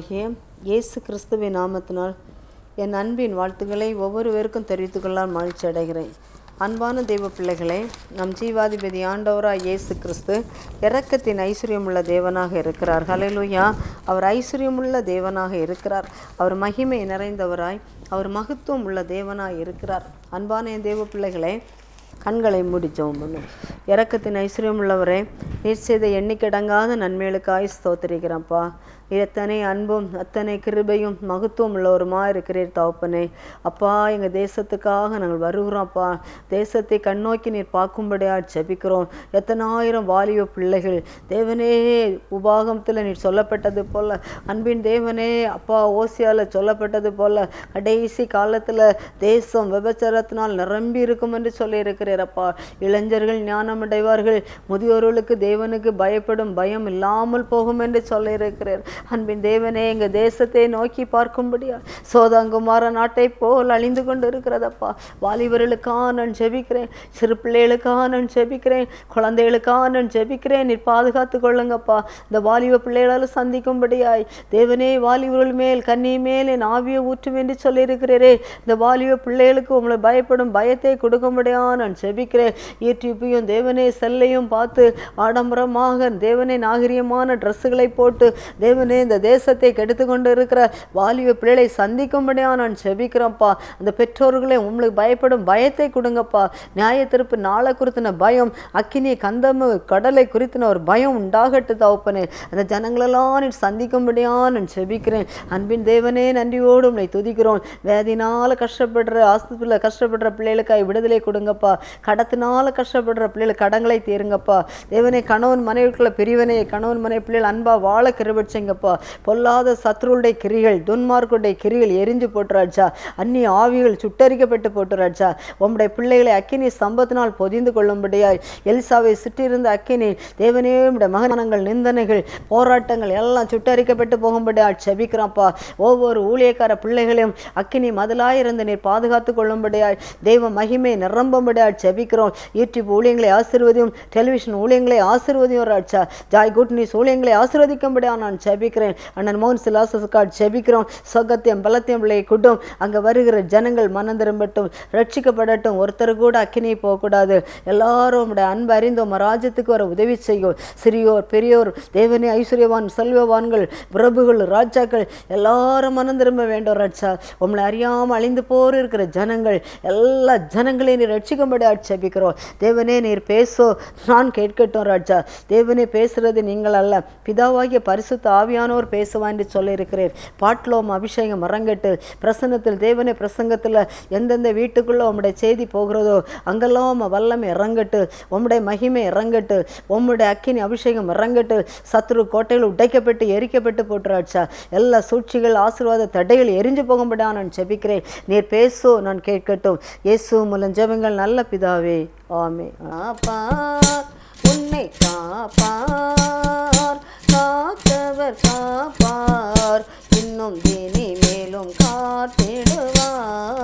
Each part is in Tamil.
கர்த்தரும் இயேசு கிறிஸ்துவின் நாமத்தினால் என் அன்பின் வாழ்த்துக்களை ஒவ்வொருவருக்கும் தெரிவித்து கொள்ளால் மகிழ்ச்சி அடைகிறேன். அன்பான தெய்வ பிள்ளைகளே நம் ஜீவாதிபதி ஆண்டவராக இயேசு கிறிஸ்து இரக்கத்தின் ஐஸ்வர்யமுள்ள தேவனாக இருக்கிறார். ஹalleluya. அவர் ஐஸ்வர்யமுள்ள தேவனாக இருக்கிறார். அவர் மகிமை நிறைந்தவராய் அவர் மகத்துவம் உள்ள தேவனாய் இருக்கிறார். அன்பான என் தெய்வ பிள்ளைகளே கண்களை மூடி பண்ணும். இறக்கத்தின் ஐஸ்வர்யம் உள்ளவரே நீர் செய்த எண்ணிக்கடங்காத நன்மைகளுக்காய் ஸ்தோத்திரிக்கிறப்பா எத்தனை அன்பும் அத்தனை கிருபையும் மகத்துவம் உள்ளவருமா இருக்கிறீர் தகப்பனே. அப்பா எங்கள் தேசத்துக்காக நாங்கள் வருகிறோம்ப்பா தேசத்தை கண்ணோக்கி நீர் பார்க்கும்படியா ஜபிக்கிறோம். எத்தனாயிரம் வாலிப பிள்ளைகள். தேவனே உபாகமத்தில் நீர் சொல்லப்பட்டது போல அன்பின் தேவனே அப்பா ஓசியால் சொல்லப்பட்டது போல கடைசி காலத்தில் தேசம் விபச்சாரத்தினால் நிரம்பி இருக்கும் என்று சொல்லியிருக்கிறீரப்பா இளைஞர்கள் ஞானம் அடைவார்கள் முதியோர்களுக்கு தேவனுக்கு பயப்படும் பயம் இல்லாமல் போகும் என்று சொல்லியிருக்கிறீர். அன்பின் தேவனே எங்கள் தேசத்தை நோக்கி பார்க்கும்படியா சோதாங்குமார நாட்டை போல் அழிந்து கொண்டு இருக்கிறதப்பா வாலிபர்களுக்காக நான் ஜெபிக்கிறேன் சிறு பிள்ளைகளுக்காக நான் ஜெபிக்கிறேன் குழந்தைகளுக்காக நான் ஜெபிக்கிறேன். நீர் பாதுகாத்து கொள்ளுங்கப்பா. இந்த வாலிப பிள்ளைகளால் சந்திக்கும்படியாய். தேவனே வாலிபர்கள் மேல் கன்னி மேல் என் ஆவியை ஊற்றும் என்று சொல்லியிருக்கிறேரே. இந்த வாலிப பிள்ளைகளுக்கு உங்களை பயப்படும் பயத்தை கொடுக்கும்படியா நான் ஜெபிக்கிறேன். யூடியூப்பையும் தேவனே செல்லையும் பார்த்து ஆடம்பரமாக தேவனே நாகரிகமான ட்ரெஸ்ஸுகளை போட்டு தேவனே இந்த தேசத்தை கெடுத்து கொண்டு இருக்கிற வாலிப பிள்ளைகளை சந்திக்கும்படியாக நான் செபிக்கிறேன்ப்பா. அந்த பெற்றோர்களே உங்களுக்கு பயப்படும் பயத்தை கொடுங்கப்பா. நியாய திருப்பு நாளை குறித்தின பயம் அக்கினி கந்தமு கடலை குறித்தின ஒரு பயம் உண்டாகட்டு தவப்பனே அந்த ஜனங்களெல்லாம் நீ சந்திக்கும்படியா நான் செபிக்கிறேன். அன்பின் தேவனே நன்றியோடு உன்னை துதிக்கிறோம். வேதினால் கஷ்டப்படுற ஆஸ்பத்திரியில் கஷ்டப்படுற பிள்ளைகளுக்காக விடுதலை கொடுங்கப்பா. கடத்தினால கஷ்டப்படுற பிள்ளைகள் கடங்களை தீருங்கப்பா. தேவனே கணவன் மனைவிக்குள்ள பிரிவனே கணவன் மனைவி பிள்ளைகள் அன்பா வாழ கிருபிச்சங்கப்பா பொல்லாத சத்ருடைய கிரிகள் துன்மார்க்குடைய கிரிகள் எரிஞ்சு போட்டுராஜா அந்நிய ஆவிகள் சுட்டரிக்கப்பட்டு போட்டுராஜா உம்முடைய பிள்ளைகளை அக்கினி சம்பத்தினால் பொதிந்து கொள்ளும்படியாய் எலிசாவை சுற்றியிருந்த அக்கினி தேவனே உடைய மகனங்கள் நிந்தனைகள் போராட்டங்கள் எல்லாம் சுட்டரிக்கப்பட்டு போகும்படியா செபிக்கிறான்ப்பா ஒவ்வொரு ஊழியக்கார பிள்ளைகளையும் அக்கினி மதிலாயிருந்து நீர் பாதுகாத்து கொள்ளும்படியாய் தெய்வ மகிமை நிரம்பும்படியா செபிக்கிறோம். யூடியூப் ஊழியங்களை ஆசிர்வதியும் டெலிவிஷன் ஊழியங்களை ஆசிர்வதியும் ராஜா ஜாய் குட் நியூஸ் ஊழியங்களை ஆசிர்வதிக்கும்படியா நான் செபி ஜெபிக்கிறேன். அண்ணன் மோகன் சிலாசஸ்காட் ஜெபிக்கிறோம். சொகத்தையும் பலத்தையும் பிள்ளையை கூட்டும். அங்கே வருகிற ஜனங்கள் மனம் திரும்பட்டும். ரட்சிக்கப்படட்டும். ஒருத்தர் கூட அக்கினி போகக்கூடாது. எல்லாரும் உடைய அன்பு அறிந்து உம் ராஜ்யத்துக்கு வர உதவி செய்யும். சிறியோர் பெரியோர் தேவனே ஐஸ்வர்யவான் செல்வவான்கள் பிரபுகள் ராஜாக்கள் எல்லாரும் மனம் திரும்ப வேண்டும் ரட்சா உங்களை அறியாமல் அழிந்து போர் இருக்கிற ஜனங்கள் எல்லா ஜனங்களையும் நீர் ரட்சிக்கும்படி ஆட்சேபிக்கிறோம் தேவனே நீர் பேசோ. நான் கேட்கட்டும் ராஜா. தேவனே பேசுறது நீங்கள் அல்ல. பிதாவாகிய பரிசுத்த ஆவியானோர் பேசுவா என்று சொல்லியிருக்கிறேன் பாட்டிலோம் அபிஷேகம் அரங்கட்டு பிரசன்னத்தில் தேவனே பிரசங்கத்தில் எந்தெந்த வீட்டுக்குள்ளே உம்முடைய செய்தி போகிறதோ அங்கெல்லாம் வல்லமை இறங்கட்டு உம்முடைய மகிமை இறங்கட்டு உம்முடைய அக்கினி அபிஷேகம் இறங்கட்டு சத்ரு கோட்டைகள் உடைக்கப்பட்டு எரிக்கப்பட்டு போட்டுறாச்சா எல்லா சூழ்ச்சிகள் ஆசீர்வாத தடைகள் எரிஞ்சு போகும்படியா நான் செபிக்கிறேன். நீர் பேசோ நான் கேட்கட்டும். இயேசு மூலம் ஜெபங்கள் நல்ல பிதாவே. ஆமே ஆப்பா உன்னை காப்பார். காத்தவர் காப்பார் இன்னும் தினி மேலும் காத்திடுவார்.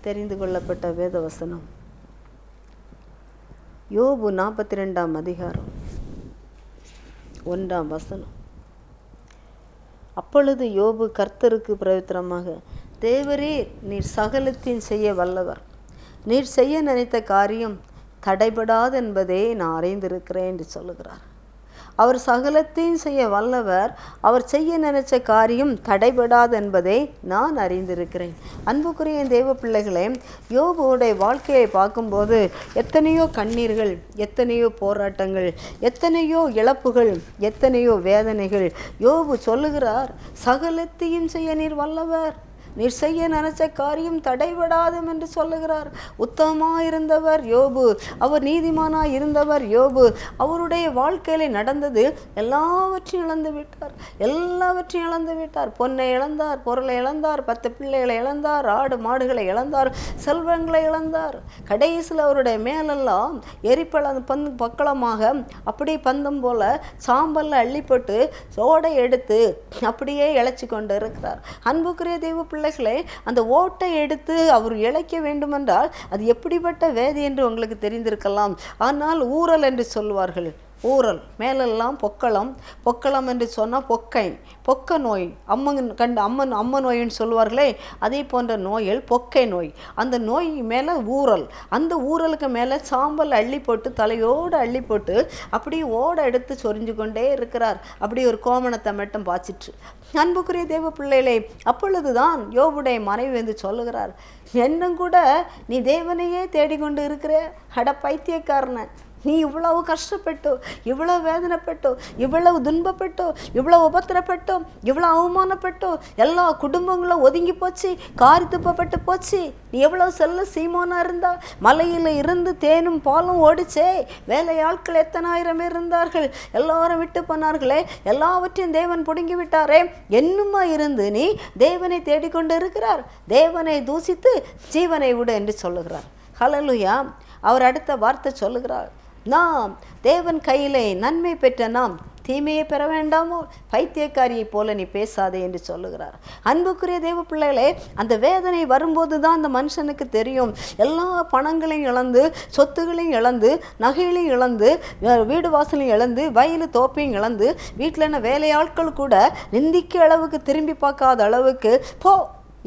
தெரிந்து கொள்ளப்பட்ட வேத வசனம் யோபு நாற்பத்தி ரெண்டாம் அதிகாரம் ஒன்றாம் வசனம். அப்பொழுது யோபு கர்த்தருக்கு பிரவித்திரமாக தேவரே நீர் சகலத்தின் செய்ய வல்லவர். நீர் செய்ய நினைத்த காரியம் தடைபடாது என்பதே நான் அறிந்திருக்கிறேன் என்று சொல்லுகிறார். அவர் சகலத்தையும் செய்ய வல்லவர். அவர் செய்ய நினைச்ச காரியம் தடைபடாது என்பதை நான் அறிந்திருக்கிறேன். அன்புக்குரிய என் தேவ பிள்ளைகளே யோபுடைய வாழ்க்கையை பார்க்கும்போது எத்தனையோ கண்ணீர்கள் எத்தனையோ போராட்டங்கள் எத்தனையோ இழப்புகள் எத்தனையோ வேதனைகள். யோபு சொல்லுகிறார் சகலத்தையும் செய்ய நீர் வல்லவர். நீர் செய்ய நினைச்ச காரியம் தடைபடாதும் என்று சொல்லுகிறார். உத்தமமாக இருந்தவர் யோபு. அவர் நீதிமானாய் இருந்தவர் யோபு. அவருடைய வாழ்க்கையில நடந்தது எல்லாவற்றையும் இழந்து விட்டார். எல்லாவற்றையும் இழந்து விட்டார். பொன்னை இழந்தார் பொருளை இழந்தார் பத்து பிள்ளைகளை இழந்தார் ஆடு மாடுகளை இழந்தார் செல்வங்களை இழந்தார். கடைசியில் அவருடைய மேலெல்லாம் எரிப்பள பந்து பக்களமாக அப்படியே பந்தம் போல சாம்பல்ல அள்ளிப்பட்டு சோடை எடுத்து அப்படியே இழைச்சி கொண்டு இருக்கிறார் அன்புக்குரிய தெய்வ பிள்ளைகளே அந்த ஓட்டை எடுத்து அவர் இழைக்க வேண்டுமென்றால் அது எப்படிப்பட்ட வேதி என்று உங்களுக்கு தெரிந்திருக்கலாம். ஆனால் ஊறல் என்று சொல்வார்கள். ஊறல் மேலெல்லாம் பொக்களம் பொக்களம் என்று சொன்னால் பொக்கை பொக்க நோய். அம்மன் கண்டு அம்மன் அம்ம நோயின்னு சொல்லுவார்களே அதே போன்ற நோயில் பொக்கை நோய். அந்த நோய் மேலே ஊறல். அந்த ஊறலுக்கு மேலே சாம்பல் அள்ளி போட்டு தலையோடு அள்ளி போட்டு அப்படியே ஓட எடுத்து சொரிஞ்சு கொண்டே இருக்கிறார். அப்படி ஒரு கோமணத்தை மட்டும் பாய்ச்சிட்டு அன்புக்குரிய தேவ பிள்ளைகளே அப்பொழுதுதான் யோபுடைய மனைவி வந்து சொல்லுகிறார் என்னும் கூட நீ தேவனையே தேடிக்கொண்டு இருக்கிற அட பைத்தியக்காரனை. நீ இவ்வளவு கஷ்டப்பட்டு இவ்வளவு வேதனைப்பட்டு இவ்வளவு துன்பப்பட்டு இவ்வளவு உபத்திரப்பட்டோ இவ்வளவு அவமானப்பட்டு எல்லா குடும்பங்களும் ஒதுங்கி போச்சு காரி துப்பப்பட்டு போச்சு. நீ எவ்வளவு செல்ல சீமானா இருந்தா மலையில் இருந்து தேனும் பாலும் ஓடிச்சே. வேலையாட்கள் எத்தனாயிரம் பேர் இருந்தார்கள்? எல்லாரும் விட்டு போனார்களே. எல்லாவற்றையும் தேவன் பிடுங்கி விட்டாரே என்னுமா இருந்து நீ தேவனை தேடிக்கொண்டு இருக்கிறார் தேவனை தூசித்து ஜீவனை விடு என்று சொல்லுகிறார். ஹலலுயா அவர் அடுத்த வார்த்தை சொல்லுகிறார். நாம் தேவன் கையிலே நன்மை பெற்ற நாம் தீமையை பெற வேண்டாமோ? பைத்தியக்காரியை போல நீ பேசாதே என்று சொல்லுகிறார். அன்புக்குரிய தேவ பிள்ளைகளே அந்த வேதனை வரும்போது தான் அந்த மனுஷனுக்கு தெரியும். எல்லா பணங்களையும் இழந்து சொத்துகளையும் இழந்து நகைகளையும் இழந்து வீடு வாசலையும் இழந்து வயலு தோப்பையும் இழந்து வீட்டில் என்ன வேலையாட்கள் கூட நிந்திக்க அளவுக்கு திரும்பி பார்க்காத அளவுக்கு போ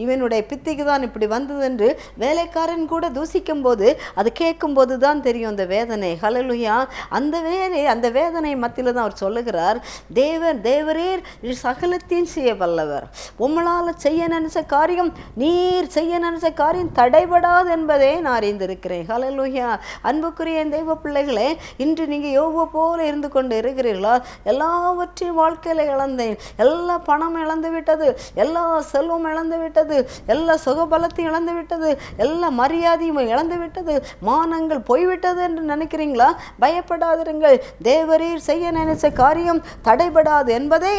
இவனுடைய பித்திக்கு தான் இப்படி வந்தது என்று வேலைக்காரன் கூட தூசிக்கும் போது அது கேட்கும்போது தான் தெரியும் அந்த வேதனை. ஹலலுயா அந்த வேலை அந்த வேதனை மத்தியில் தான் அவர் சொல்லுகிறார் தேவர் தேவரீர் சகலத்தையும் செய்ய வல்லவர். உங்களால் செய்ய நினைச்ச காரியம் நீர் செய்ய நினைச்ச காரியம் தடைபடாது என்பதே நான் அறிந்திருக்கிறேன். ஹலலுயா அன்புக்குரிய தெய்வ பிள்ளைகளே இன்று நீங்கள் யோகோ போல இருந்து கொண்டு இருக்கிறீர்களா? எல்லாவற்றையும் வாழ்க்கையில் இழந்தேன். எல்லா பணம் இழந்து விட்டது. எல்லா செல்வம் இழந்து விட்டது. எல்லா சுகபலத்தையும் இழந்து விட்டது எல்லா மரியாதையும் இழந்து விட்டது மானங்கள் போய்விட்டது என்று நினைக்கிறீங்களா? பயப்படாதிருங்கள். தேவரீர் செய்ய நினைச்ச காரியம் தடைபடாது என்பதை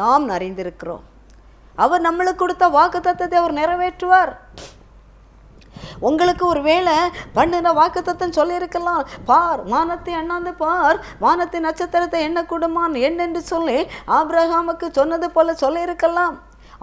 நாம் அறிந்திருக்கிறோம். அவர் நம்மளுக்கு கொடுத்த வாக்கு தத்தத்தை அவர் நிறைவேற்றுவார். உங்களுக்கு ஒரு வேளை பண்ணின வாக்குத்தத்தம் சொல்லியிருக்கலாம். பார் வானத்தை அண்ணாந்து பார். வானத்தின் நட்சத்திரத்தை என்ன கூடுமான் என்னென்று சொல்லி ஆப்ரஹாமுக்கு சொன்னது போல சொல்லியிருக்கலாம்.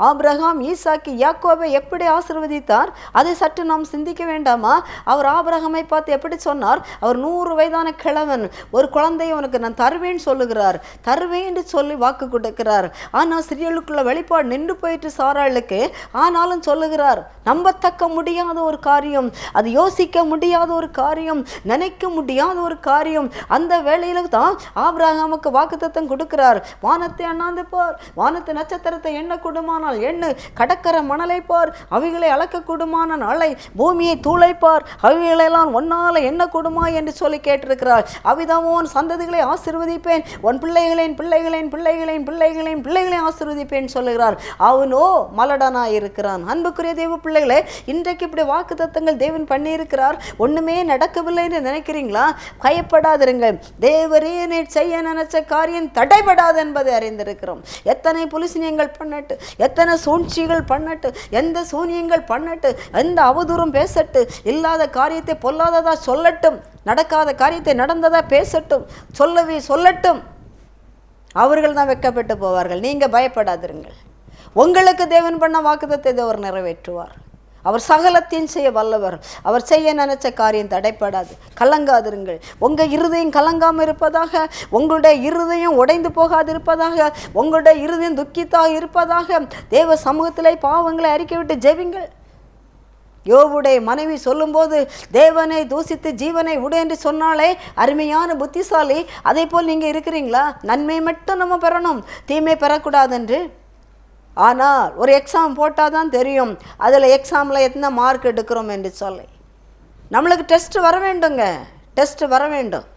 ஆபிரகாம் ஈசாக்கு யாக்கோவை எப்படி ஆசிர்வதித்தார்? அதை சற்று நாம் சிந்திக்க வேண்டாமா? அவர் ஆபிரகாமை பார்த்து எப்படி சொன்னார்? அவர் நூறு வயதான கிழவன் ஒரு குழந்தையை உனக்கு நான் தருவேன்னு சொல்லுகிறார். தருவேன் என்று சொல்லி வாக்கு கொடுக்கிறார். ஆனால் சிறியலுக்குள்ள வெளிப்பாடு நின்று போயிட்டு சாராளுக்கு. ஆனாலும் சொல்லுகிறார் நம்பத்தக்க முடியாத ஒரு காரியம் அது யோசிக்க முடியாத ஒரு காரியம் நினைக்க முடியாத ஒரு காரியம். அந்த வேளையில தான் ஆபிரகாமுக்கு வாக்குத்தத்தம் கொடுக்கிறார். வானத்தை அண்ணாந்து போர் வானத்து நட்சத்திரத்தை என்ன கொடுமானால் எண்ணு கடற்கரை மணலை பார் அவைகளை அளக்கக்கூடுமான நாளை பூமியை தூளைப்பார். அவைகளெல்லாம் ஒன்னால என்ன கொடுமா என்று சொல்லி கேட்டிருக்கிறார். அவிதமோ உன் சந்ததிகளை ஆசிர்வதிப்பேன். உன் பிள்ளைகளின் பிள்ளைகளின் பிள்ளைகளின் பிள்ளைகளின் பிள்ளைகளை ஆசிர்வதிப்பேன் சொல்லுகிறார். அவனோ மலடனாய் இருக்கிறான். அன்புக்குரிய தேவ பிள்ளைகளே இன்றைக்கு இப்படி வாக்கு தத்தங்கள் தேவன் பண்ணியிருக்கிறார். ஒண்ணுமே நடக்கவில்லை என்று நினைக்கிறீங்களா? பயப்படாதிருங்கள். தேவரே செய்ய நினைச்ச காரியம் தடைபடாது என்பதை அறிந்திருக்கிறோம். எத்தனை புலிசினியங்கள் பண்ணட்டு எத்தனை சூழ்ச்சிகள் பண்ணட்டு எந்த சூனியங்கள் பண்ணட்டு எந்த அவதூறும் பேசட்டு இல்லாத காரியத்தை பொல்லாததா சொல்லட்டும் நடக்காத காரியத்தை நடந்ததாக பேசட்டும் சொல்லவே சொல்லட்டும். அவர்கள் தான் வெட்கப்பட்டு போவார்கள். நீங்கள் பயப்படாதிருங்கள். உங்களுக்கு தேவன் பண்ண வாக்குதத்தை தேவர் நிறைவேற்றுவார். அவர் சகலத்தையும் செய்ய வல்லவர். அவர் செய்ய நினைச்ச காரியம் தடைப்படாது. கலங்காதிருங்கள். உங்கள் இருதயம் கலங்காமல் இருப்பதாக உங்களுடைய இருதயம் உடைந்து போகாது இருப்பதாக உங்களுடைய இருதயம் துக்கித்தாக இருப்பதாக தேவ சமூகத்திலே பாவங்களை அறிக்கை விட்டு ஜெபிங்கள். யோவுடைய மனைவி சொல்லும்போது தேவனை தூசித்து ஜீவனை விடு என்று சொன்னாலே அருமையான புத்திசாலி அதே போல் நீங்கள் இருக்கிறீங்களா? நன்மை மட்டும் நம்ம பெறணும். தீமை பெறக்கூடாது என்று ஆனால் ஒரு எக்ஸாம் போட்டால் தான் தெரியும். அதில் எக்ஸாமில் எத்தனை மார்க் எடுக்கிறோம் என்று சொல்லி. நம்மளுக்கு டெஸ்ட்டு வர வேண்டுங்க. டெஸ்ட்டு வர வேண்டும்.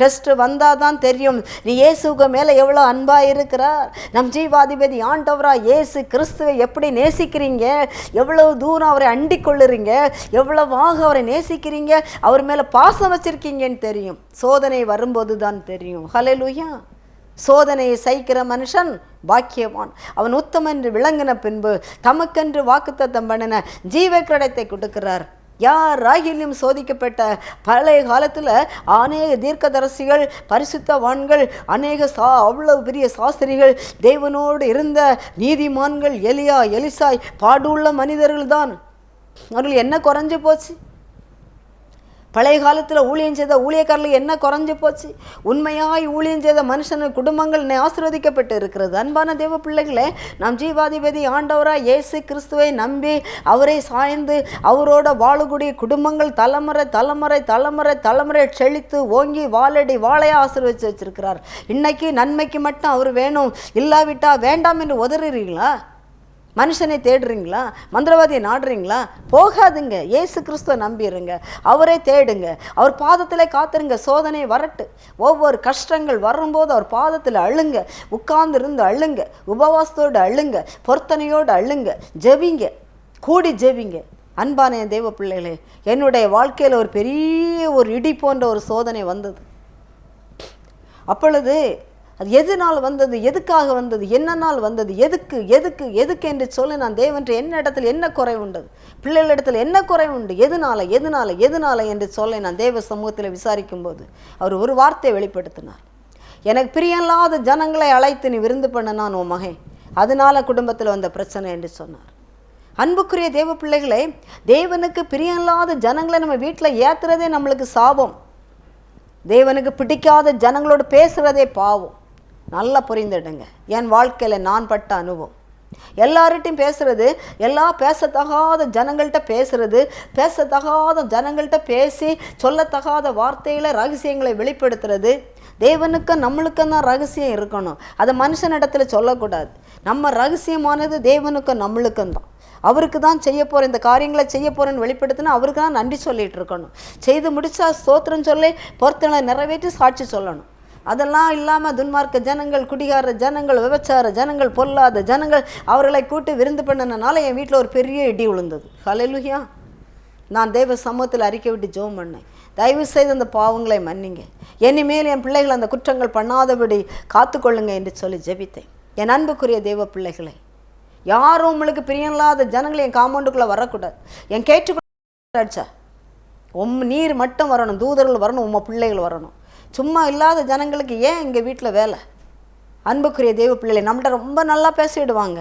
டெஸ்ட்டு வந்தால் தான் தெரியும். நீ இயேசுக்கு மேலே எவ்வளோ அன்பாக இருக்கிறார். நம் ஜீவாதிபதி ஆண்டவரா இயேசு கிறிஸ்துவை எப்படி நேசிக்கிறீங்க? எவ்வளவு தூரம் அவரை அண்டி கொள்ளுறீங்க எவ்வளவாக அவரை நேசிக்கிறீங்க? அவர் மேலே பாசம் வச்சுருக்கீங்கன்னு தெரியும். சோதனை வரும்போது தான் தெரியும். ஹalleluya சோதனையை சகிக்கிற மனுஷன் பாக்கியவான். அவன் உத்தமன் என்று விளங்கின பின்பு தமக்கென்று வாக்குத்தத்தம் பண்ணின ஜீவ கிரடத்தை கொடுக்கிறார். யார் ராகிலும் சோதிக்கப்பட்ட பழைய காலத்தில் அநேக தீர்க்கதரசிகள் பரிசுத்தவான்கள் அநேக சா அவ்வளவு பெரிய சாஸ்திரிகள் தேவனோடு இருந்த நீதிமான்கள் எலியா எலிசாய் பாடுள்ள மனிதர்கள்தான் அவர்கள் என்ன குறைஞ்சு போச்சு? பழைய காலத்தில் ஊழியம் செய்த ஊழியக்காரர்கள் என்ன குறைஞ்சு போச்சு? உண்மையாய் ஊழியம் செய்த மனுஷன் குடும்பங்கள் ஆசிர்வதிக்கப்பட்டு இருக்கிறது. அன்பான தேவ பிள்ளைகளே நாம் ஜீவாதிபதி ஆண்டவராக இயேசு கிறிஸ்துவை நம்பி அவரை சாய்ந்து அவரோட வாழக்கூடிய குடும்பங்கள் தலைமுறை தலைமுறை தலைமுறை தலைமுறை செழித்து ஓங்கி வாழடி வாழையாக ஆசிர்வதித்து வச்சிருக்கிறார். இன்னைக்கு நன்மைக்கு மட்டும் அவர் வேணும். இல்லாவிட்டா வேண்டாம் என்று உதறுறீங்களா மனுஷனை தேடுறீங்களா? மந்திரவாதியை நாடுறீங்களா? போகாதுங்க. இயேசு கிறிஸ்துவ நம்பிடுங்க. அவரே தேடுங்க. அவர் பாதத்தில் காத்துருங்க. சோதனை வரட்டு. ஒவ்வொரு கஷ்டங்கள் வரும்போது அவர் பாதத்தில் அழுங்க. உட்கார்ந்துருந்து அழுங்க. உபவாசத்தோடு அழுங்க. பொருத்தனையோடு அழுங்க. ஜெபிங்க. கூடி ஜெபிங்க. அன்பான என் தேவ பிள்ளைகளே என்னுடைய வாழ்க்கையில் ஒரு பெரிய ஒரு இடி போன்ற ஒரு சோதனை வந்தது. அப்பொழுது அது எதனால் வந்தது எதுக்காக வந்தது என்ன நாள் வந்தது எதுக்கு எதுக்கு எதுக்கு என்று சொல்லி நான் தேவன்ற என்ன இடத்துல என்ன குறை உண்டது? பிள்ளைகளிடத்தில் என்ன குறை உண்டு? எதனால எதனால எதுனால என்று சொல்லி நான் தேவ சமூகத்தில் விசாரிக்கும்போது அவர் ஒரு வார்த்தையை வெளிப்படுத்தினார். எனக்கு பிரியமில்லாத ஜனங்களை அழைத்து நீ விருந்து பண்ண நான் உன் மகன். அதனால குடும்பத்தில் வந்த பிரச்சனை என்று சொன்னார். அன்புக்குரிய தேவ பிள்ளைகளே தேவனுக்கு பிரியமில்லாத ஜனங்களை நம்ம வீட்டில் ஏத்துறதே நம்மளுக்கு சாபம். தேவனுக்கு பிடிக்காத ஜனங்களோடு பேசுகிறதே பாவம். நல்லா புரிந்துடுங்க. என் வாழ்க்கையில் நான் பட்ட அனுபவம். எல்லார்கிட்டையும் பேசுறது எல்லா பேசத்தகாத ஜனங்கள்கிட்ட பேசுறது பேசத்தகாத ஜனங்கள்கிட்ட பேசி சொல்லத்தகாத வார்த்தையில் ரகசியங்களை வெளிப்படுத்துறது தேவனுக்கும் நம்மளுக்கும் தான் ரகசியம் இருக்கணும். அதை மனுஷனிடத்துல சொல்லக்கூடாது. நம்ம ரகசியமானது தேவனுக்கும் நம்மளுக்கும் தான். அவருக்கு தான் செய்ய போகிற இந்த காரியங்களை செய்ய போகிறேன்னு வெளிப்படுத்தினா அவருக்கு தான் நன்றி சொல்லிட்டு இருக்கணும். செய்து முடிச்சா ஸ்தோத்திரம் சொல்லி பொறுத்தனை நிறைவேற்றி சாட்சி சொல்லணும். அதெல்லாம் இல்லாமல் துன்மார்க்க ஜனங்கள் குடிகார ஜனங்கள் விபச்சார ஜனங்கள் பொல்லாத ஜனங்கள் அவர்களை கூட்டு விருந்து பண்ணினால என் வீட்டில் ஒரு பெரிய இடி விழுந்தது. ஹலெலுயா நான் தெய்வ சமூகத்தில் அறிக்கை விட்டு ஜோம் பண்ணேன். தயவு செய்து அந்த பாவங்களை மன்னிங்க. இனிமேல் என் பிள்ளைகள் அந்த குற்றங்கள் பண்ணாதபடி காத்துக்கொள்ளுங்க என்று சொல்லி ஜெபித்தேன். என் அன்புக்குரிய தெய்வ பிள்ளைகளை யாரும் உங்களுக்கு பிரியமில்லாத ஜனங்கள் என் காம்பவுண்டுக்குள்ளே வரக்கூடாது. என் கேட்டுக்குள்ள உம் நீர் மட்டும் வரணும் தூதர்கள் வரணும் உம்மை பிள்ளைகள் வரணும். சும்மா இல்லாத ஜனங்களுக்கு ஏன் எங்கள் வீட்டில் வேலை? அன்புக்குரிய தெய்வ பிள்ளைகளை நம்மகிட்ட ரொம்ப நல்லா பேசிவிடுவாங்க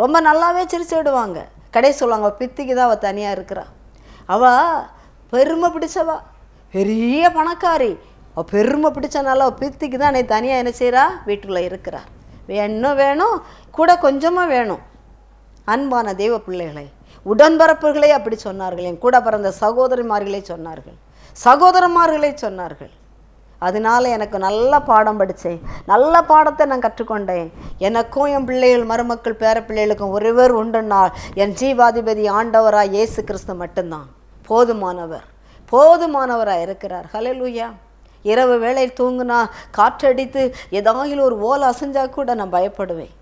ரொம்ப நல்லாவே சிரிச்சிடுவாங்க. கடை சொல்லுவாங்க அவள் பித்திக்கு தான் அவள் தனியாக இருக்கிறா. அவள் பெருமை பிடிச்சவா. பெரிய பணக்காரி. அவள் பெருமை பிடிச்சனால அவள் பித்திக்கு தான் என்னை தனியாக என்ன செய்கிறா வீட்டுக்குள்ளே இருக்கிறார் வேணும் வேணும். கூட கொஞ்சமாக வேணும். அன்பான தெய்வ பிள்ளைகளை உடன்பரப்புகளே அப்படி சொன்னார்கள். என் கூட பிறந்த சகோதரிமார்களே சொன்னார்கள். சகோதரமார்களே சொன்னார்கள். அதனால எனக்கு நல்ல பாடம் படித்தேன். நல்ல பாடத்தை நான் கற்றுக்கொண்டேன். எனக்கும் என் பிள்ளைகள் மருமக்கள் பேர பிள்ளைகளுக்கும் ஒருவர் உண்டுனால் என் ஜீவாதிபதி ஆண்டவராக இயேசு கிறிஸ்து மட்டும்தான். போதுமானவர். போதுமானவராக இருக்கிறார். ஹலலூயா இரவு வேளையில் தூங்குனா காற்றடித்து ஏதாவது ஒரு ஓலை அசைஞ்சா கூட நான் பயப்படுவேன்.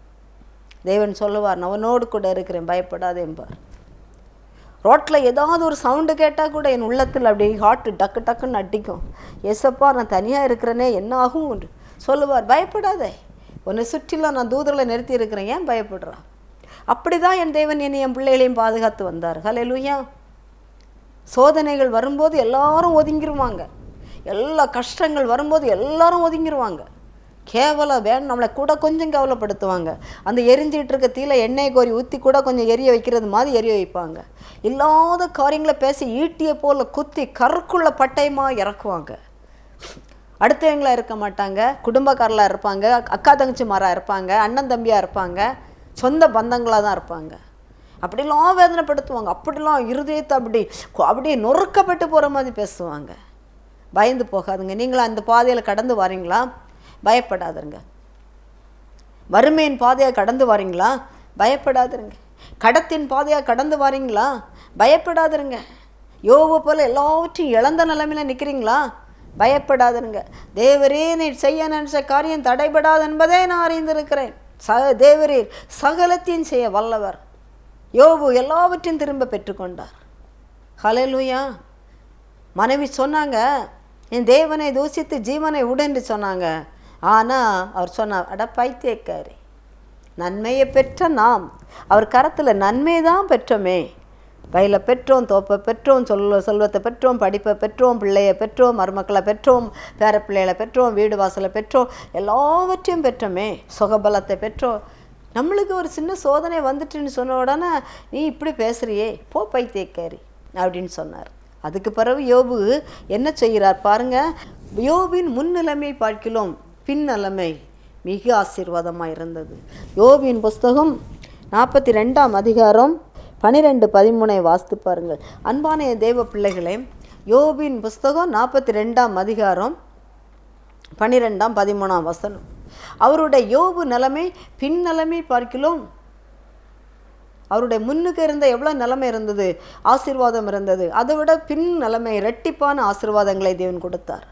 தேவன் சொல்லுவார் நான் அவனோடு கூட இருக்கிறேன். பயப்படாதே என்பார். ரோட்டில் ஏதாவது ஒரு சவுண்டு கேட்டால் கூட என் உள்ளத்தில் அப்படியே ஹார்ட்டு டக்கு டக்குன்னு அடிக்கும். எசப்பா நான் தனியாக இருக்கிறேனே என்ன ஆகும் என்று சொல்லுவார். பயப்படாதே. உன்னை சுற்றிலும் நான் தூதர்களை நிறுத்தி இருக்கிறேன். ஏன் பயப்படுறான்? அப்படி தான் என் தேவன் என்னை என் பிள்ளைகளையும் பாதுகாத்து வந்தார். ஹalleluya சோதனைகள் வரும்போது எல்லாரும் ஒதுங்கிருவாங்க. எல்லா கஷ்டங்கள் வரும்போது எல்லாரும் ஒதுங்கிருவாங்க. கேவலம் வேணும் நம்மளை கூட கொஞ்சம் கேவலப்படுத்துவாங்க. அந்த எரிஞ்சிட்டு இருக்க தீல எண்ணெய் கோரி ஊற்றி கூட கொஞ்சம் எரிய வைக்கிறது மாதிரி எரிய வைப்பாங்க. இல்லாத காரியங்களை பேசி ஈட்டியை போல குத்தி கருக்குள்ள பட்டயமாக இறக்குவாங்க. அடுத்தவங்களா இருக்க மாட்டாங்க குடும்பக்காரலாக இருப்பாங்க அக்கா தங்கச்சி மாராக இருப்பாங்க அண்ணன் தம்பியாக இருப்பாங்க சொந்த பந்தங்களாக தான் இருப்பாங்க. அப்படிலாம் வேதனைப்படுத்துவாங்க. அப்படிலாம் இருதயத்தை அப்படி அப்படியே நொறுக்கப்பட்டு போகிற மாதிரி பேசுவாங்க. பயந்து போகாதுங்க. நீங்களும் அந்த பாதையில் கடந்து வரீங்களா? பயப்படாதுங்க வறுமையின் பாதையாக கடந்து வாரீங்களா? பயப்படாதுருங்க. கடத்தின் பாதையாக கடந்து வாரீங்களா? பயப்படாதுருங்க. யோவை போல் எல்லாவற்றையும் இழந்த நிலைமையில் நிற்கிறீங்களா பயப்படாதருங்க. தேவரே நீ செய்ய நினைச்ச காரியம் தடைபடாது என்பதே நான் அறிந்திருக்கிறேன். ச தேவரீர் சகலத்தையும் செய்ய வல்லவர். யோபு எல்லாவற்றையும் திரும்ப பெற்றுக்கொண்டார். ஹalleluya. மனைவி சொன்னாங்க என் தேவனை தூசித்து ஜீவனை உடன்று சொன்னாங்க. ஆனால் அவர் சொன்னார் அட பைத்தியக்காரி நன்மையை பெற்ற நாம். அவர் கரத்தில் நன்மை தான் பெற்றோமே. வயல பெற்றோம் தோப்பை பெற்றோம் சொல் செல்வத்தை பெற்றோம் படிப்பை பெற்றோம் பிள்ளையை பெற்றோம் மருமக்களை பெற்றோம் பேர பிள்ளைகளை பெற்றோம் வீடு வாசலை பெற்றோம் எல்லாவற்றையும் பெற்றோமே. சுகபலத்தை பெற்றோம். நம்மளுக்கு ஒரு சின்ன சோதனை வந்துட்டுன்னு சொன்ன உடனே நீ இப்படி பேசுறியே போ பைத்தியக்காரி அப்படின்னு சொன்னார். அதுக்கு பிறகு யோபு என்ன செய்கிறார் பாருங்கள் யோபின் முன்னிலைமை பார்க்கிலும் பின்னிலைமை மிக ஆசீர்வாதமாக இருந்தது. யோபியின் புஸ்தகம் நாற்பத்தி ரெண்டாம் அதிகாரம் பனிரெண்டு பதிமூனை வாசித்து பாருங்கள். அன்பான தேவ பிள்ளைகளே யோபின் புஸ்தகம் நாற்பத்தி ரெண்டாம் அதிகாரம் பன்னிரெண்டாம் பதிமூணாம் வசனம். அவருடைய யோபு நிலைமை பின் நிலைமை பார்க்கிலும் அவருடைய முன்னுக்கு இருந்த எவ்வளோ நிலைமை இருந்தது? ஆசீர்வாதம் இருந்தது. அதை விட பின் நிலைமை இரட்டிப்பான ஆசீர்வாதங்களை தேவன் கொடுத்தார்.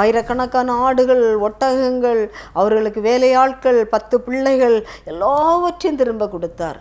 ஆயிரக்கணக்கான ஆடுகள் ஒட்டகங்கள் அவர்களுக்கு வேலையாட்கள் பத்து பிள்ளைகள் எல்லாவற்றையும் திரும்ப கொடுத்தார்.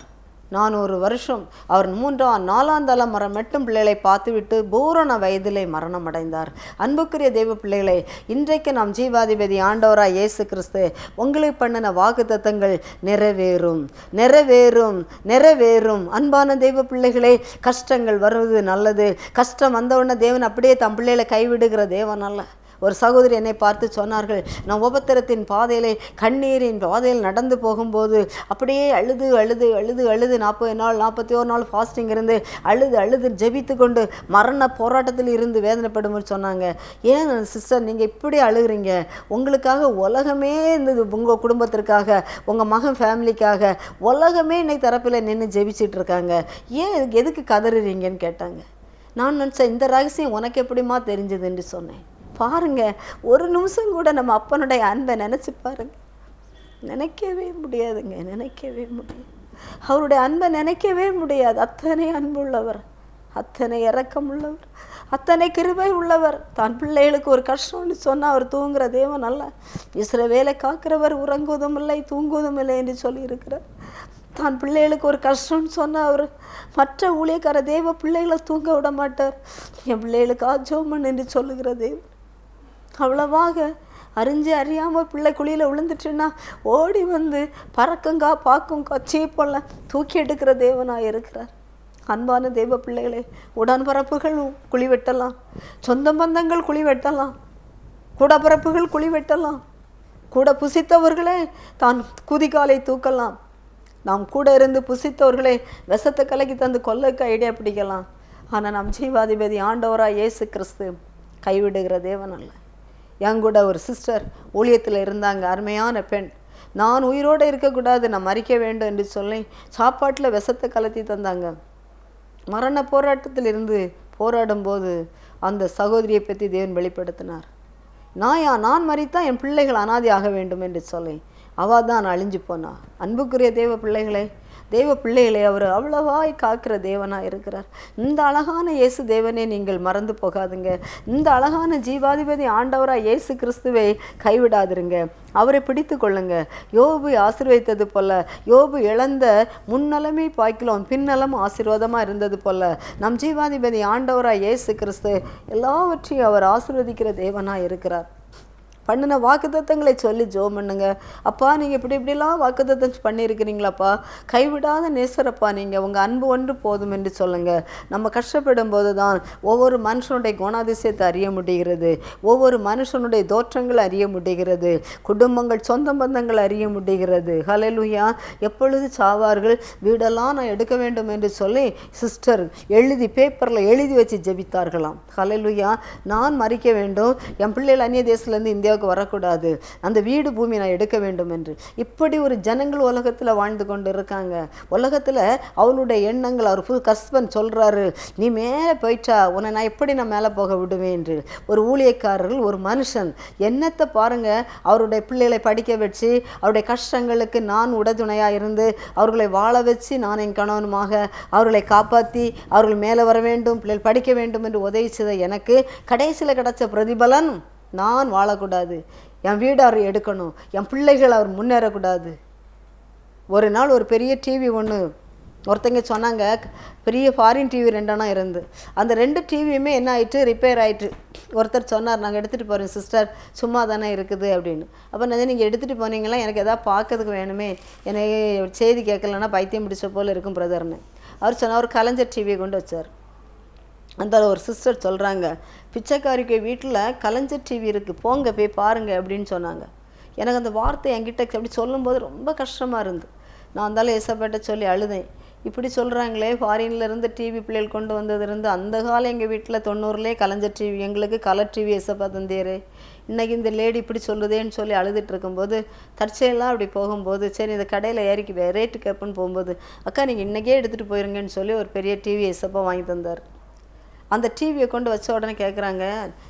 நான் ஒரு வருஷம் அவர் மூன்றாம் நாலாம் தலைமுறை மட்டும் பிள்ளைகளை பார்த்துவிட்டு பூரண வயதிலே மரணம் அடைந்தார் அன்புக்குரிய தெய்வ பிள்ளைகளை இன்றைக்கு நாம் ஜீவாதிபதி ஆண்டவரா இயேசு கிறிஸ்து உங்களுக்கு பண்ணின வாக்குத்தத்தங்கள் நிறைவேறும் நிறைவேறும் நிறைவேறும். அன்பான தெய்வ பிள்ளைகளே கஷ்டங்கள் வருவது நல்லது. கஷ்டம் வந்தவுடனே தேவன் அப்படியே தம் பிள்ளைகளை கைவிடுகிற தேவன் அல்ல. ஒரு சகோதரி என்னை பார்த்து சொன்னார்கள் நான் உபத்திரத்தின் பாதையிலே கண்ணீரின் பாதையில் நடந்து போகும்போது அப்படியே அழுது அழுது அழுது அழுது நாற்பது நாள் நாற்பத்தி ஒரு நாள் ஃபாஸ்டிங் இருந்து அழுது அழுது ஜெபித்து கொண்டு மரண போராட்டத்தில் இருந்து வேதனைப்படும் சொன்னாங்க. ஏன் சிஸ்டர் நீங்கள் இப்படி அழுகுறீங்க? உங்களுக்காக உலகமே இந்த உங்கள் குடும்பத்திற்காக உங்கள் மகன் ஃபேமிலிக்காக உலகமே இன்னைக்கு தரப்பில் நின்று ஜெபிச்சிட்டு இருக்காங்க. ஏன் இதுக்கு எதுக்கு கதறுறீங்கன்னு கேட்டாங்க. நான் நினச்சேன் இந்த ரகசியம் உனக்கு எப்படிமா தெரிஞ்சதுன்னு சொன்னேன். பாருங்க ஒரு நிமிஷம் கூட நம்ம அப்பனுடைய அன்பை நினச்சி பாருங்க. நினைக்கவே முடியாதுங்க நினைக்கவே முடியாது. அவருடைய அன்பை நினைக்கவே முடியாது. அத்தனை அன்புள்ளவர் அத்தனை இறக்கம் உள்ளவர் அத்தனை கிருபை உள்ளவர் தான் பிள்ளைகளுக்கு ஒரு கஷ்டம்னு சொன்னால் அவர் தூங்குற தேவன் அல்ல. வேலை காக்கிறவர் உறங்குவதும் இல்லை தூங்குவதும் இல்லை என்று சொல்லியிருக்கிறார். தான் பிள்ளைகளுக்கு ஒரு கஷ்டம்னு சொன்னால் அவர் மற்ற ஊழியக்கார தேவ பிள்ளைகளை தூங்க விட மாட்டார். என் பிள்ளைகளுக்கு ஆஜோமன் என்று சொல்லுகிற தேவன். அவ்வளவாக அறிஞ்சு அறியாமல் பிள்ளை குழியில் விழுந்துட்டுன்னா ஓடி வந்து பறக்குங்கா பாக்குங்கா சீப்பல்ல தூக்கி எடுக்கிற தேவனாக இருக்கிறார். அன்பான தெய்வ பிள்ளைகளே உடன்பரப்புகள் குழி வெட்டலாம். சொந்த பந்தங்கள் குழி வெட்டலாம். கூடப்பிறப்புகள் குழி வெட்டலாம். கூட புசித்தவர்களே தான் குதிகாலை தூக்கலாம். நாம் கூட இருந்து புசித்தவர்களே விஷத்தை கலக்கி தந்து கொல்லக்க ஐடியா பிடிக்கலாம். ஆனால் நம் ஜீவாதிபதி ஆண்டவராக இயேசு கிறிஸ்து கைவிடுகிற தேவன் அல்ல. என் கூட ஒரு சிஸ்டர் ஊழியத்தில் இருந்தாங்க. அருமையான பெண். நான் உயிரோடு இருக்கக்கூடாது நான் மறிக்க வேண்டும் என்று சொல்லி சாப்பாட்டில் விஷத்தை கலத்தி தந்தாங்க. மரண போராட்டத்தில் இருந்து போராடும்போது அந்த சகோதரியை பற்றி தேவன் வெளிப்படுத்தினார். நான் யா நான் மறித்தா என் பிள்ளைகள் அனாதி ஆக வேண்டும் என்று சொல்லி அவள் தான் அழிஞ்சு போனா. அன்புக்குரிய தேவ பிள்ளைகளே தேவ பிள்ளைகளை அவர் அவ்வளவாய் காக்கிற தேவனாக இருக்கிறார். இந்த அழகான இயேசு தேவனே நீங்கள் மறந்து போகாதுங்க. இந்த அழகான ஜீவாதிபதி ஆண்டவராக இயேசு கிறிஸ்துவை கைவிடாதிருங்க. அவரை பிடித்து கொள்ளுங்க. யோபு ஆசிர்வதித்தது போல யோபு இழந்த முன்னலமே பாய்க்கலாம் பின்னலம் ஆசீர்வாதமாக இருந்தது போல நம் ஜீவாதிபதி ஆண்டவராக இயேசு கிறிஸ்து எல்லாவற்றையும் அவர் ஆசிர்வதிக்கிற தேவனாக இருக்கிறார். பண்ணின வாக்குத்தத்தங்களை சொல்லி ஜோம் பண்ணுங்க. அப்பா நீங்கள் இப்படி இப்படிலாம் வாக்குத்தத்தம் பண்ணியிருக்கிறீங்களாப்பா? கைவிடாத நேசரப்பா நீங்கள் உங்கள் அன்பு ஒன்று போதும் என்று சொல்லுங்கள் நம்ம கஷ்டப்படும் போது தான் ஒவ்வொரு மனுஷனுடைய குணாதிசயத்தை அறிய முடிகிறது. ஒவ்வொரு மனுஷனுடைய தோற்றங்கள் அறிய முடிகிறது. குடும்பங்கள் சொந்த பந்தங்கள் அறிய முடிகிறது. ஹலலுயா எப்பொழுது சாவார்கள்? வீடெல்லாம் நான் எடுக்க வேண்டும் என்று சொல்லி சிஸ்டர் எழுதி பேப்பரில் எழுதி வச்சு ஜெபித்தார்களாம். ஹலலுயா நான் மறிக்க வேண்டும். என் பிள்ளைகள் அந்நிய தேசத்துலேருந்து இந்தியாவுக்கு வரக்கூடாது. அந்த வீடு பூமி நான் எடுக்க வேண்டும் என்று. இப்படி ஒரு ஜனங்கள் உலகத்தில் வாழ்ந்து கொண்டு இருக்காங்க உலகத்தில் அவளுடைய எண்ணங்கள் அவர் புது கஸ்பன் சொல்கிறாரு நீ மேலே போயிட்டா உன்னை நான் எப்படி நான் மேலே போக விடுவேன்? என்று. ஒரு ஊழியக்காரர்கள் ஒரு மனுஷன் என்னத்தை பாருங்க அவருடைய பிள்ளைகளை படிக்க வச்சு அவருடைய கஷ்டங்களுக்கு நான் உடதுணையாக இருந்து அவர்களை வாழ வச்சு நான் என் கணவனுமாக அவர்களை காப்பாற்றி அவர்கள் மேலே வர வேண்டும் பிள்ளைகள் படிக்க வேண்டும் என்று உதவி செய்த எனக்கு கடைசியில் கிடைச்ச பிரதிபலன் நான் வாழக்கூடாது. என் வீடு அவர் எடுக்கணும். என் பிள்ளைகள் அவர் முன்னேறக்கூடாது. ஒரு நாள் ஒரு பெரிய டிவி ஒன்று ஒருத்தங்க சொன்னாங்க பெரிய ஃபாரின் டிவி ரெண்டெண்ணம் இருந்து. அந்த ரெண்டு டிவியுமே என்ன ஆயிட்டு ரிப்பேர் ஆயிட்டு. ஒருத்தர் சொன்னார் நாங்கள் எடுத்துகிட்டு போகிறோம் சிஸ்டர் சும்மா தானே இருக்குது அப்படின்னு. அப்போ நான் நீங்கள் எடுத்துகிட்டு போனீங்களா? எனக்கு எதாவது பார்க்கறதுக்கு வேணுமே. எனக்கு செய்தி கேட்கலன்னா பைத்தியம் பிடிச்ச போல் இருக்கும் பிரதர்னு அவர் சொன்னார் ஒரு கலைஞர் டிவியை கொண்டு வச்சார். அந்த ஒரு சிஸ்டர் சொல்கிறாங்க பிச்சைக்காரிக்கு வீட்டில் கலைஞர் டிவி இருக்குது போங்க போய் பாருங்கள் அப்படின்னு சொன்னாங்க. எனக்கு அந்த வார்த்தை என்கிட்ட அப்படி சொல்லும்போது ரொம்ப கஷ்டமாக இருந்து. நான் இருந்தாலும் ஏசப்பேட்ட சொல்லி அழுதேன். இப்படி சொல்கிறாங்களே ஃபாரின்லேருந்து டிவி பிள்ளைகள் கொண்டு வந்ததுலேருந்து அந்த காலம் எங்கள் வீட்டில் தொண்ணூறுலேயே கலைஞர் டிவி எங்களுக்கு கலர் டிவி ஏசப்பா தந்தேரு. இன்னைக்கு இந்த லேடி இப்படி சொல்லுதேன்னு சொல்லி அழுதுட்டு இருக்கும்போது தற்செயலாம் அப்படி போகும்போது சரி இந்த கடையில் ஏறிக்கு ரேட்டு கேப்புன்னு போகும்போது அக்கா நீங்கள் இன்றைக்கே எடுத்துகிட்டு போயிருங்கன்னு சொல்லி ஒரு பெரிய டிவி ஏசப்பா வாங்கி தந்தார். அந்த டிவியை கொண்டு வச்ச உடனே கேட்குறாங்க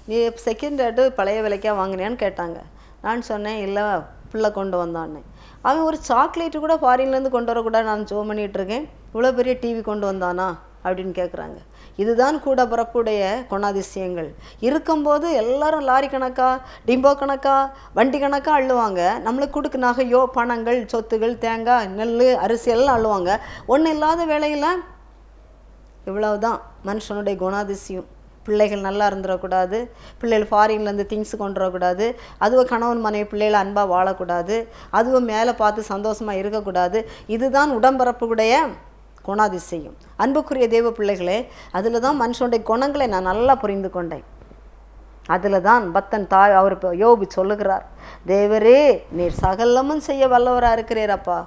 நீ செகண்ட் ஹேண்டு பழைய விலைக்கா வாங்கினியான்னு கேட்டாங்க. நான் சொன்னேன் இல்லை பிள்ளை கொண்டு வந்தான்னு. அவன் ஒரு சாக்லேட்டு கூட ஃபாரின்லேருந்து கொண்டு வரக்கூடாது நான் ஜோ பண்ணிகிட்ருக்கேன் இவ்வளோ பெரிய டிவி கொண்டு வந்தானா? அப்படின்னு கேட்குறாங்க இதுதான் கூட பிறப்புடைய குணாதிசயங்கள். இருக்கும்போது எல்லாரும் லாரி கணக்கா டிம்போ கணக்கா வண்டி கணக்கா அள்ளுவாங்க. நம்மளுக்கு கொடுக்கு நகையோ பணங்கள் சொத்துகள் தேங்காய் நெல் அரிசி எல்லாம் அள்ளுவாங்க. ஒன்றும் இல்லாத வேலையில் இவ்வளவுதான். மனுஷனுடைய குணாதிசயம். பிள்ளைகள் நல்லா இருந்துடக்கூடாது பிள்ளைகள் ஃபாரின்லேருந்து திங்ஸ் கொண்டு வரக்கூடாது. அதுவும் கணவன் மனைவி பிள்ளைகள் அன்பாக வாழக்கூடாது. அதுவும் மேலே பார்த்து சந்தோஷமாக இருக்கக்கூடாது. இதுதான் உடம்பரப்புடைய குணாதிசயம். அன்புக்குரிய தெய்வ பிள்ளைகளே அதில் தான் மனுஷனுடைய குணங்களை நான் நல்லா புரிந்து கொண்டேன். அதில் தான் பக்தன் தாய் அவர் இப்ப யோபு சொல்லுகிறார். தேவரே நீர் சகலமும் செய்ய வல்லவராக இருக்கிறீரப்பா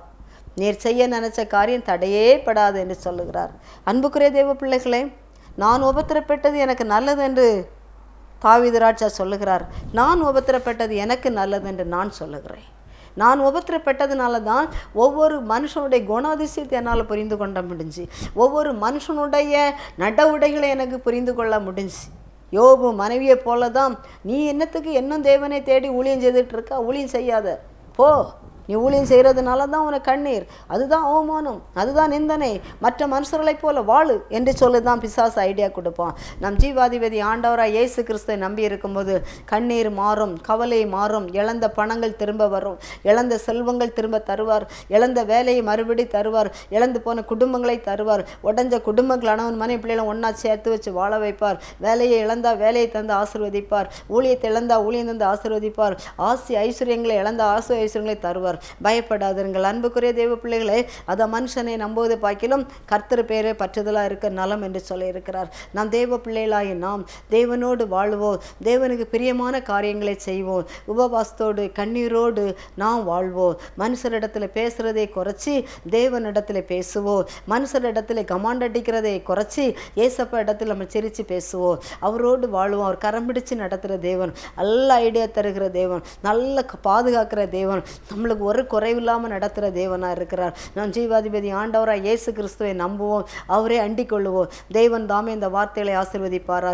நீர் செய்ய நினைச்ச காரியம் தடையே படாது என்று சொல்லுகிறார். அன்புக்குரிய தேவ பிள்ளைகளே நான் உபத்திரப்பட்டது எனக்கு நல்லது என்று தாவீது சொல்லுகிறார். நான் உபத்திரப்பட்டது எனக்கு நல்லது என்று நான் சொல்லுகிறேன். நான் உபத்திரப்பட்டதுனால தான் ஒவ்வொரு மனுஷனுடைய குணாதிசயத்தை என்னால் புரிந்து கொள்ள முடிஞ்சு ஒவ்வொரு மனுஷனுடைய நடவுடைகளை எனக்கு புரிந்து கொள்ள முடிஞ்சு யோபு மனைவியை போல தான் நீ என்னத்துக்கு இன்னும் தேவனை தேடி ஊழியம் செய்துட்டு இருக்கா? ஊழியம் செய்யாத. போ. நீ ஊழியம் செய்கிறதுனால தான் உனக்கு கண்ணீர். அதுதான் அவமானம் அதுதான் நிந்தனை. மற்ற மனுஷர்களைப் போல வாழு என்று சொல்லி தான் பிசாசு ஐடியா கொடுப்பான். நம் ஜீவாதிபதி ஆண்டவராக இயேசு கிறிஸ்துவை நம்பி இருக்கும்போது கண்ணீர் மாறும் கவலை மாறும். இழந்த பணங்கள் திரும்ப வரும். இழந்த செல்வங்கள் திரும்ப தருவார். இழந்த வேலையை மறுபடி தருவார். இழந்து போன குடும்பங்களை தருவார். உடஞ்ச குடும்பங்கள் அணவன் மனை பிள்ளைகளும் ஒன்றா சேர்த்து வச்சு வாழ வைப்பார். வேலையை இழந்தா வேலையை தந்து ஆசிர்வதிப்பார். ஊழியத்தை இழந்தா ஊழியம் தந்து ஆசிர்வதிப்பார். ஆசி ஐஸ்வர்யங்களை இழந்த ஆசு ஐஸ்வர்யங்களை தருவார். பயப்படாதீர்கள். அன்புக்குரிய தெய்வ பிள்ளைகளே அதை மனுஷனை நம்புவது பாக்கிலும் கர்த்தர் பேரே பற்றுதலாக இருக்க நலம் என்று சொல்லியிருக்கிறார். நாம் தெய்வ பிள்ளைகளாகி நாம் தேவனோடு வாழ்வோம். தேவனுக்கு பிரியமான காரியங்களை செய்வோம். உபவாசத்தோடு கண்ணீரோடு நாம் வாழ்வோம். மனுஷரிடத்தில் பேசுகிறதை குறைச்சி தேவனிடத்தில் பேசுவோம். மனுஷரிடத்தில் கமாண்டடிக்கிறதை குறைச்சி ஏசப்பா இடத்துல நம்ம சிரித்து பேசுவோம். அவரோடு வாழ்வோம். அவர் கரம் பிடிச்சு நடத்துகிற தேவன். நல்ல ஐடியா தருகிற தேவன். நல்ல பாதுகாக்கிற தேவன். நம்மளுக்கு ஒரு குறைவில்லாமல் நடத்துகிற தேவனாக இருக்கிறார். நாம் ஜீவாதிபதி ஆண்டவராக இயேசு கிறிஸ்துவை நம்புவோம். அவரே அண்டிக் கொள்ளுவோம். தேவன் தாமே இந்த வார்த்தைகளை ஆசிர்வதிப்பார்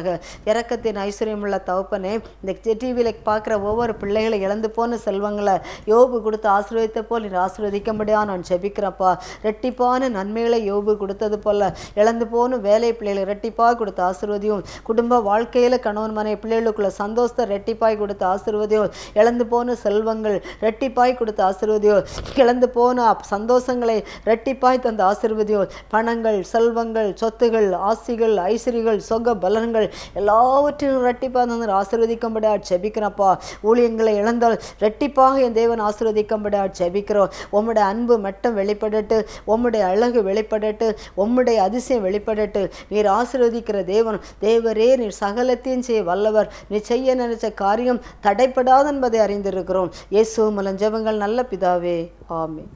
இறக்கத்தின் ஐஸ்வர்யம் ஐஸ்வர்யமுள்ள தவப்பனே இந்த டிவியில் பார்க்குற ஒவ்வொரு பிள்ளைகளை இழந்து போன செல்வங்களை யோபு கொடுத்து ஆசிர்வதித்த போல் நீர் ஆசீர்வதிக்கும்படியா நான் ஜெபிக்கிறப்பா ரெட்டிப்பான நன்மைகளை யோபு கொடுத்தது போல் இழந்து போன வேலை பிள்ளைகளை ரெட்டிப்பாக கொடுத்து ஆசிர்வதியும். குடும்ப வாழ்க்கையில் கணவன் மனை பிள்ளைகளுக்குள்ள சந்தோஷத்தை ரெட்டிப்பாய் கொடுத்து ஆசிர்வதியும். இழந்து போன செல்வங்கள் ரெட்டிப்பாய் கொடுத்து ஆசீர்வதியும் ஆசிர்வதியோ கிளந்து போன சந்தோஷங்களை ரெட்டிப்பாய் தந்த ஆசீர்வதியோ பணங்கள் செல்வங்கள் சொத்துகள் ஆசிகள் ஐஸ்வரிகள் சொக பலன்கள் எல்லாவற்றையும் ரெட்டிப்பாக தந்து ஆசிர்வதிக்கும்படியா செபிக்கிறப்பா ஊழியங்களை இழந்தால் ரெட்டிப்பாக என் தேவன் ஆசிர்வதிக்கும்படியா செபிக்கிறோம் உம்முடைய அன்பு மட்டும் வெளிப்படட்டு உம்முடைய அழகு வெளிப்படட்டு உம்முடைய அதிசயம் வெளிப்படட்டு. நீர் ஆசிர்வதிக்கிற தேவன் தேவரே நீர் சகலத்தையும் செய்ய வல்லவர். நீ செய்ய நினைச்ச காரியம் தடைப்படாது என்பதை அறிந்திருக்கிறோம். இயேசு மலன் ஜெபங்கள் நல்ல பிதாவே ஆமென்